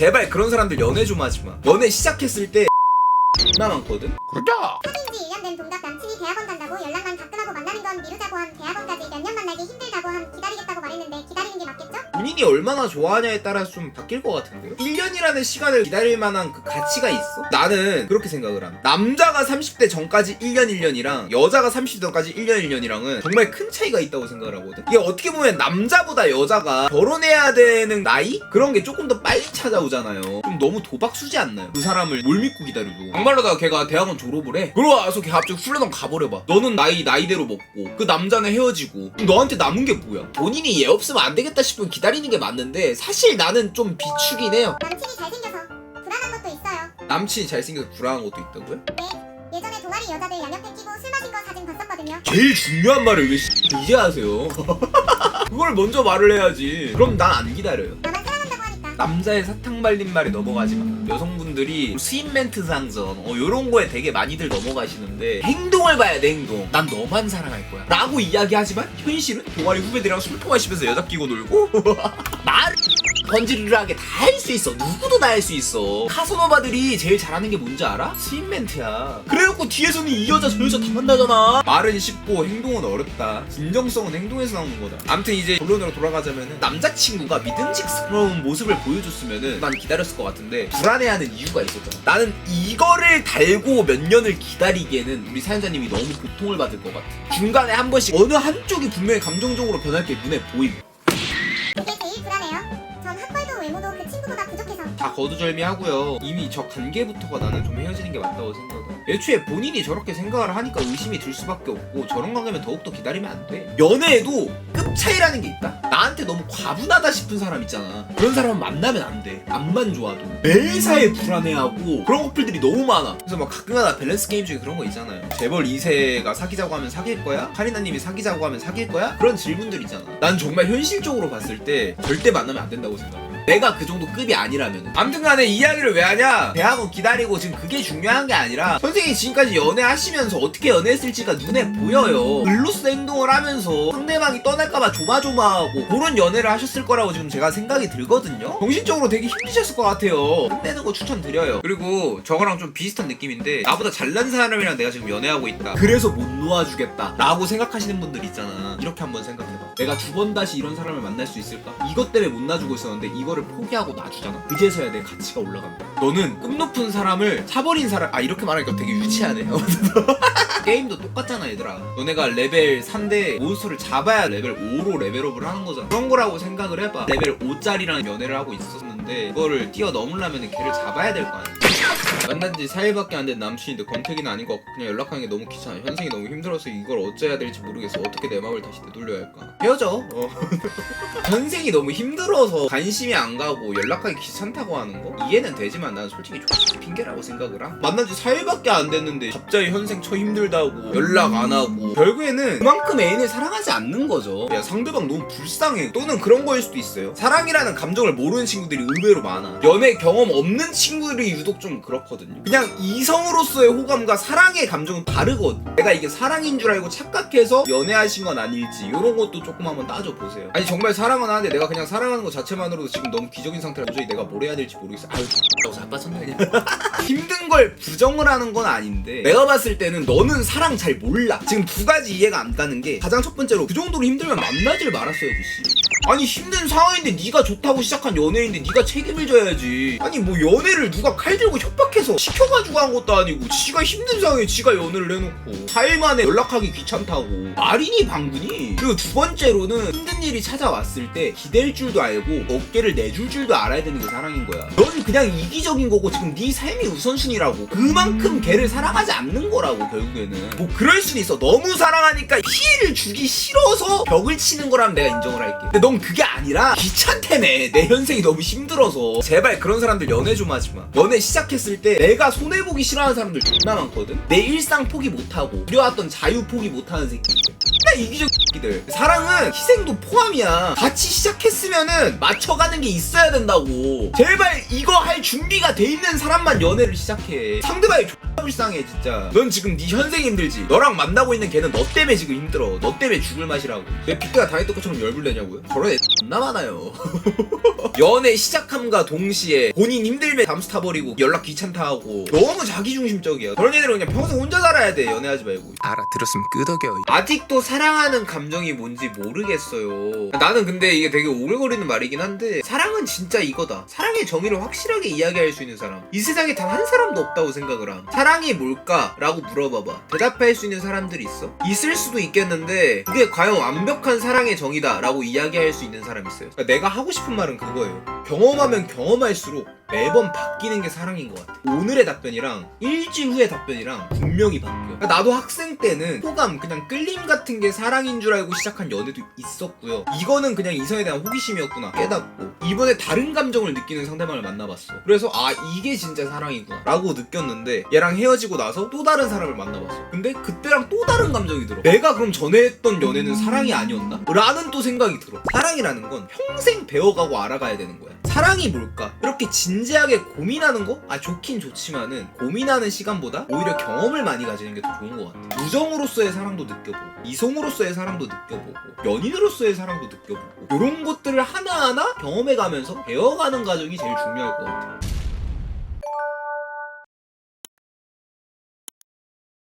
제발 그런 사람들 연애 좀 하지 마. 연애 시작했을 때 나 많거든. 그러자 사귄 지 1년 된 동갑 남친이 대학원 간다고 연락만 가끔하고 만나는 건 미루자고 함 대학원까지 몇 년 만나기 힘들다고 함 기다리겠다고 말했는데 기다리는 게 맞겠죠? 본인이 얼마나 좋아하냐에 따라서 좀 바뀔 것 같은데요? 1년이라는 시간을 기다릴 만한 그 가치가 있어? 나는 그렇게 생각을 함. 남자가 30대 전까지 1년 1년이랑 여자가 30대 전까지 1년 1년이랑은 정말 큰 차이가 있다고 생각을 하거든. 이게 어떻게 보면 남자보다 여자가 결혼해야 되는 나이? 그런 게 조금 더 빨리 찾아오잖아요. 좀 너무 도박수지 않나요? 그 사람을 뭘 믿고 기다려줘. 막말로다가 걔가 대학원 졸업을 해. 그러고 와서 걔 갑자기 훈련원 가버려봐. 너는 나이 나이대로 먹고 그 남자는 헤어지고 너한테 남은 게 뭐야? 본인이 얘 없으면 안 되겠다 싶으면 기다리는 게 맞는데 사실 나는 좀 비추긴 해요. 남친이 잘생겨서 불안한 것도 있어요. 남친이 잘생겨서 불안한 것도 있다고요? 네. 예전에 동아리 여자들 양옆에 끼고 술 마신 거 사진 봤었거든요. 제일 중요한 말을 왜 이제 하세요? 그걸 먼저 말을 해야지. 그럼 난 안 기다려요. 남자의 사탕 발린 말에 넘어가지 마. 여성분들이 스윗 멘트 상전, 어, 요런 거에 되게 많이들 넘어가시는데, 행동을 봐야 돼, 행동. 난 너만 사랑할 거야. 라고 이야기하지만, 현실은 동아리 후배들이랑 술 마시면서 여자 끼고 놀고, 말을 번지르르하게 다 할 수 있어. 누구도 다 할 수 있어. 카소노바들이 제일 잘하는 게 뭔지 알아? 스윗 멘트야. 그래놓고 뒤에서는 이 여자 저 여자 다 만나잖아. 말은 쉽고 행동은 어렵다. 진정성은 행동에서 나오는 거다. 아무튼 이제 본론으로 돌아가자면은 남자친구가 믿음직스러운 모습을 보여줬으면은 난 기다렸을 것 같은데 불안해하는 이유가 있었잖아. 나는 이거를 달고 몇 년을 기다리기에는 우리 사연자님이 너무 고통을 받을 것 같아. 중간에 한 번씩 어느 한쪽이 분명히 감정적으로 변할 게 눈에 보임. 다 거두절미하고요. 이미 저 관계부터가 나는 좀 헤어지는 게 맞다고 생각해. 애초에 본인이 저렇게 생각을 하니까 의심이 들 수밖에 없고 저런 관계면 더욱더 기다리면 안 돼. 연애에도 급 차이라는 게 있다. 나한테 너무 과분하다 싶은 사람 있잖아. 그런 사람 만나면 안 돼. 앞만 좋아도 매사에 불안해하고 그런 커플들이 너무 많아. 그래서 막 가끔가다 밸런스 게임 중에 그런 거 있잖아요. 재벌 2세가 사귀자고 하면 사귈 거야? 카리나님이 사귀자고 하면 사귈 거야? 그런 질문들 있잖아. 난 정말 현실적으로 봤을 때 절대 만나면 안 된다고 생각해. 내가 그 정도 급이 아니라면. 아무튼 간에 이야기를 왜 하냐? 대학원 기다리고 지금 그게 중요한 게 아니라 선생님이 지금까지 연애하시면서 어떻게 연애했을지가 눈에 보여요. 글로스 행동을 하면서 상대방이 떠날까봐 조마조마하고 그런 연애를 하셨을 거라고 지금 제가 생각이 들거든요. 정신적으로 되게 힘드셨을 것 같아요. 끝내는 거 추천드려요. 그리고 저거랑 좀 비슷한 느낌인데 나보다 잘난 사람이랑 내가 지금 연애하고 있다. 그래서 못 놓아주겠다. 라고 생각하시는 분들 있잖아. 이렇게 한번 생각해봐. 내가 두 번 다시 이런 사람을 만날 수 있을까? 이것 때문에 못 놔주고 있었는데 이거를 포기하고 놔주잖아. 그제서야 내 가치가 올라간다. 너는 꿈 높은 사람을 사버린 사람, 아 이렇게 말하니까 되게 유치하네. 게임도 똑같잖아 얘들아 너네가 레벨 3대 몬스터를 잡아야 레벨 5로 레벨업을 하는 거잖아 그런 거라고 생각을 해봐 레벨 5짜리랑 연애를 하고 있었는데 그거를 뛰어넘으려면 걔를 잡아야 될 거 아니야 만난 지 4일밖에 안 된 남친인데 권태기는 아닌 것 같고 그냥 연락하는 게 너무 귀찮아. 현생이 너무 힘들어서 이걸 어째야 될지 모르겠어. 어떻게 내 마음을 다시 되돌려야 할까? 헤어져. 어. 현생이 너무 힘들어서 관심이 안 가고 연락하기 귀찮다고 하는 거? 이해는 되지만 난 솔직히 좀 핑계라고 생각을 함. 만난 지 4일밖에 안 됐는데 갑자기 현생 처 힘들다고 연락 안 하고 결국에는 그만큼 애인을 사랑하지 않는 거죠. 야 상대방 너무 불쌍해. 또는 그런 거일 수도 있어요. 사랑이라는 감정을 모르는 친구들이 의외로 많아. 연애 경험 없는 친구들이 유독 좀 그렇거든 요. 그냥 이성으로서의 호감과 사랑의 감정은 다르거든. 내가 이게 사랑인 줄 알고 착각해서 연애하신 건 아닐지 이런 것도 조금 한번 따져보세요. 아니 정말 사랑은 하는데 내가 그냥 사랑하는 것 자체만으로도 지금 너무 기적인 상태라 도저히 내가 뭘 해야 될지 모르겠어. 아유 너 자빠졌네 그냥. 힘든 걸 부정을 하는 건 아닌데 내가 봤을 때는 너는 사랑 잘 몰라. 지금 두 가지 이해가 안 가는 게 가장 첫 번째로 그 정도로 힘들면 만나질 말았어야지 씨. 아니 힘든 상황인데 네가 좋다고 시작한 연애인데 네가 책임을 져야지. 아니 뭐 연애를 누가 칼 들고 협박해서 시켜가지고 한 것도 아니고 지가 힘든 상황에 지가 연애를 해놓고 4일 만에 연락하기 귀찮다고. 말이니 방구니 그리고 두 번째로는 힘든 일이 찾아왔을 때 기댈 줄도 알고 어깨를 내줄 줄도 알아야 되는 게 사랑인 거야. 넌 그냥 이기적인 거고 지금 네 삶이 우선순위라고. 그만큼 걔를 사랑하지 않는 거라고 결국에는. 뭐 그럴 수는 있어. 너무 사랑하니까 피해를 주기 싫어서 벽을 치는 거라면 내가 인정을 할게. 근데 넌 그게 아니라 귀찮다며 내 현생이 너무 힘들어서. 제발 그런 사람들 연애 좀 하지 마. 연애 시작했을 때 내가 손해보기 싫어하는 사람들 존나 많거든? 내 일상 포기 못하고 그려왔던 자유 포기 못하는 새끼 나 이기적 새끼들. 사랑은 희생도 포함이야. 같이 시작했으면은 맞춰가는 게 있어야 된다고. 제발 이거 할 준비가 돼 있는 사람만 연애를 시작해. 상대방이 불쌍해 진짜 넌 지금 네 현생 힘들지 너랑 만나고 있는 걔는 너 때문에 지금 힘들어 너 때문에 죽을 맛이라고 내 빅대가 다이어트 것처럼 열불내냐고요? 저런 애 존나 많아요 연애 시작함과 동시에 본인 힘들면 잠수 타버리고 연락 귀찮다 하고 너무 자기중심적이야 그런 애들은 그냥 평생 혼자 살아야 돼 연애하지 말고 알아들었으면 끄덕여 아직도 사랑하는 감정이 뭔지 모르겠어요. 나는 근데 이게 되게 오래걸리는 말이긴 한데 사랑은 진짜 이거다. 사랑의 정의를 확실하게 이야기할 수 있는 사람. 이 세상에 단 한 사람도 없다고 생각을 함. 사랑 이 뭘까? 라고 물어봐봐. 대답할 수 있는 사람들이 있어? 있을 수도 있겠는데 그게 과연 완벽한 사랑의 정의다 라고 이야기할 수 있는 사람이 있어요. 그러니까 내가 하고 싶은 말은 그거예요. 경험하면 경험할수록 매번 바뀌는 게 사랑인 것 같아. 오늘의 답변이랑 일주일 후의 답변이랑 분명히 바뀌어. 그러니까 나도 학생 때는 호감, 그냥 끌림 같은 게 사랑인 줄 알고 시작한 연애도 있었고요. 이거는 그냥 이성에 대한 호기심이었구나 깨닫고 이번에 다른 감정을 느끼는 상대방을 만나봤어. 그래서 아 이게 진짜 사랑이구나 라고 느꼈는데 얘랑 헤어지고 나서 또 다른 사람을 만나봤어. 근데 그때랑 또 다른 감정이 들어. 내가 그럼 전에 했던 연애는 사랑이 아니었나? 라는 또 생각이 들어. 사랑이라는 건 평생 배워가고 알아가야 되는 거야. 사랑이 뭘까? 이렇게 진지하게 고민하는 거? 아 좋긴 좋지만은 고민하는 시간보다 오히려 경험을 많이 가지는 게 더 좋은 것 같아. 우정으로서의 사랑도 느껴보고 이성으로서의 사랑도 느껴보고 연인으로서의 사랑도 느껴보고 이런 것들을 하나하나 경험해가면서 배워가는 과정이 제일 중요할 것 같아.